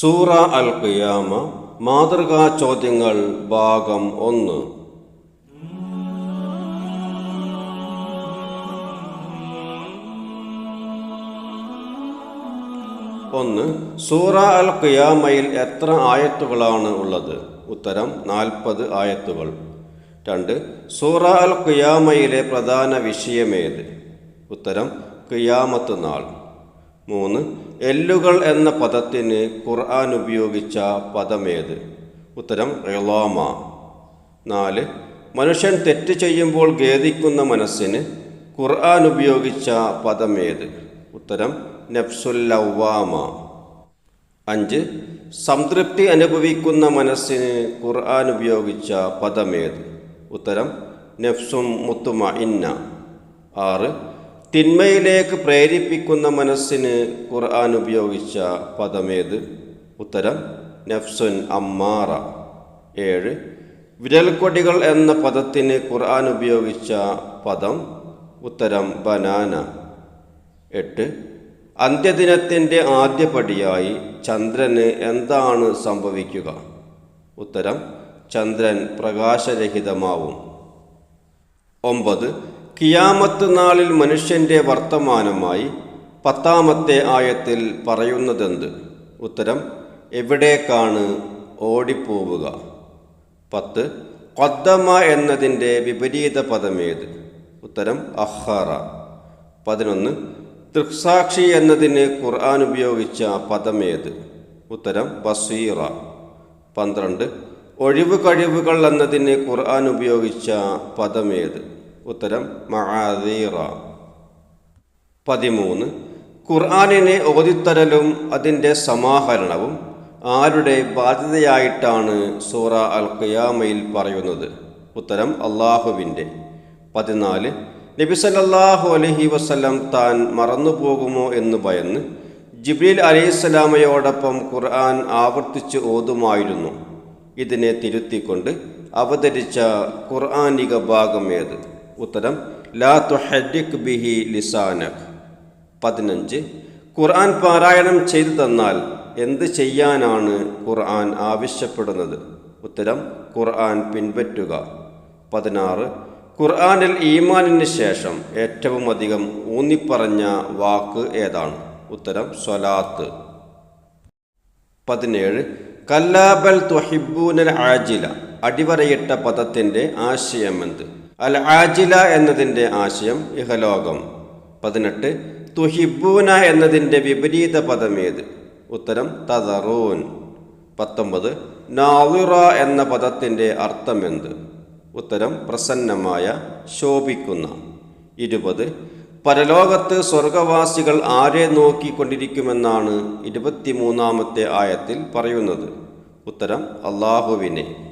സൂറ അൽ ഖിയാമ മാതൃകാ ചോദ്യങ്ങൾ ഭാഗം ഒന്ന്. ഒന്ന് സൂറ അൽ ഖിയാമയിൽ എത്ര ആയത്തുകളാണ് ഉള്ളത്? ഉത്തരം നാൽപ്പത് ആയത്തുകൾ. രണ്ട് സൂറ അൽ ഖിയാമയിലെ പ്രധാന വിഷയമേത് ഉത്തരം ഖിയാമത്ത് നാൾ. മൂന്ന്. എല്ലുകൾ എന്ന പദത്തിന് ഖുർആൻ ഉപയോഗിച്ച പദമേത്? ഉത്തരം റിലോമ നാല്. മനുഷ്യൻ തെറ്റ് ചെയ്യുമ്പോൾ ഖേദിക്കുന്ന മനസ്സിന് ഖുർആൻ ഉപയോഗിച്ച പദമേത്? ഉത്തരം നെഫ്സുല്ലവാമ അഞ്ച്. സംതൃപ്തി അനുഭവിക്കുന്ന മനസ്സിന് ഖുർആൻ ഉപയോഗിച്ച പദമേത്? ഉത്തരം നഫ്സും മുത്തുമ ഇന്ന ആറ്. തിന്മയിലേക്ക് പ്രേരിപ്പിക്കുന്ന മനസ്സിന് ഖുർആൻ ഉപയോഗിച്ച പദമേത്? ഉത്തരം നഫ്സുൻ അമ്മാറ. ഏഴ് വിരൽക്കൊടികൾ എന്ന പദത്തിന് ഖുർആൻ ഉപയോഗിച്ച പദം? ഉത്തരം ബനാന. എട്ട് അന്ത്യദിനത്തിന്റെ ആദ്യപടിയായി ചന്ദ്രന് എന്താണ് സംഭവിക്കുക? ഉത്തരം ചന്ദ്രൻ പ്രകാശരഹിതമാവും. ഒമ്പത് കിയാമത്ത് നാളിൽ മനുഷ്യന്റെ വർത്തമാനമായി പത്താമത്തെ ആയത്തിൽ പറയുന്നതെന്ത്? ഉത്തരം എവിടേക്കാണ് ഓടിപ്പോവുക? പത്ത് കൊദ്ദമ എന്നതിന്റെ വിപരീത പദമേത്? ഉത്തരം അഹ്റ പതിനൊന്ന് ദൃക്സാക്ഷി എന്നതിന് ഖുർആൻ ഉപയോഗിച്ച പദമേത്? ഉത്തരം ബസീറ. പന്ത്രണ്ട് ഒഴിവ് കഴിവുകൾ എന്നതിന് ഖുർആൻ ഉപയോഗിച്ച പദമേത്? ഉത്തരം മഹാദീറ പതിമൂന്ന്. ഖുർആാനിനെ ഓതിത്തരലും അതിന്റെ സമാഹരണവും ആരുടെ ബാധ്യതയായിട്ടാണ് സൂറ അൽ ഖിയാമയിൽ പറയുന്നത്? ഉത്തരം അള്ളാഹുവിന്റെ. പതിനാല്. നബി സല്ലല്ലാഹു അലൈഹി വസല്ലം താൻ മറന്നുപോകുമോ എന്ന് ഭയന്ന് ജിബ്രീൽ അലൈഹിസ്സലാമയോടൊപ്പം ഖുർആൻ ആവർത്തിച്ച് ഓതുമായിരുന്നു. ഇതിനെ തിരുത്തിക്കൊണ്ട് അവതരിച്ച ഖുർആാനിക ഭാഗം ഏത്? ഉത്തരം ലാ തുഹരിക് ബിഹി ലിസാനക്. പതിനഞ്ച് ഖുർആൻ പാരായണം ചെയ്തു തന്നാൽ എന്ത് ചെയ്യാനാണ് ഖുർആൻ ആവശ്യപ്പെടുന്നത്? ഉത്തരം ഖുർആൻ പിൻപറ്റുക. പതിനാറ് ഖുർആനിൽ ഈമാനിന് ശേഷം ഏറ്റവും അധികം ഊന്നിപ്പറഞ്ഞ വാക്ക് ഏതാണ്? ഉത്തരം സ്വലാത്ത്. പതിനേഴ് കല്ലാബൽ തുഹിബൂനൽ ആജില. അടിവരയിട്ട പദത്തിന്റെ ആശയമെന്ത്? അൽ ആജില എന്നതിന്റെ ആശയം ഇഹലോകം. പതിനെട്ട് തുഹിബൂന എന്നതിന്റെ വിപരീത പദം ഏത് ഉത്തരം തദറൂൻ. പത്തൊമ്പത് നാവിറ എന്ന പദത്തിന്റെ അർത്ഥം എന്ത് ഉത്തരം പ്രസന്നമായ ശോഭിക്കുന്ന. ഇരുപത് പരലോകത്ത് സ്വർഗവാസികൾ ആരെ നോക്കിക്കൊണ്ടിരിക്കുമെന്നാണ് ഇരുപത്തിമൂന്നാമത്തെ ആയത്തിൽ പറയുന്നത്. ഉത്തരം അള്ളാഹുവിനെ.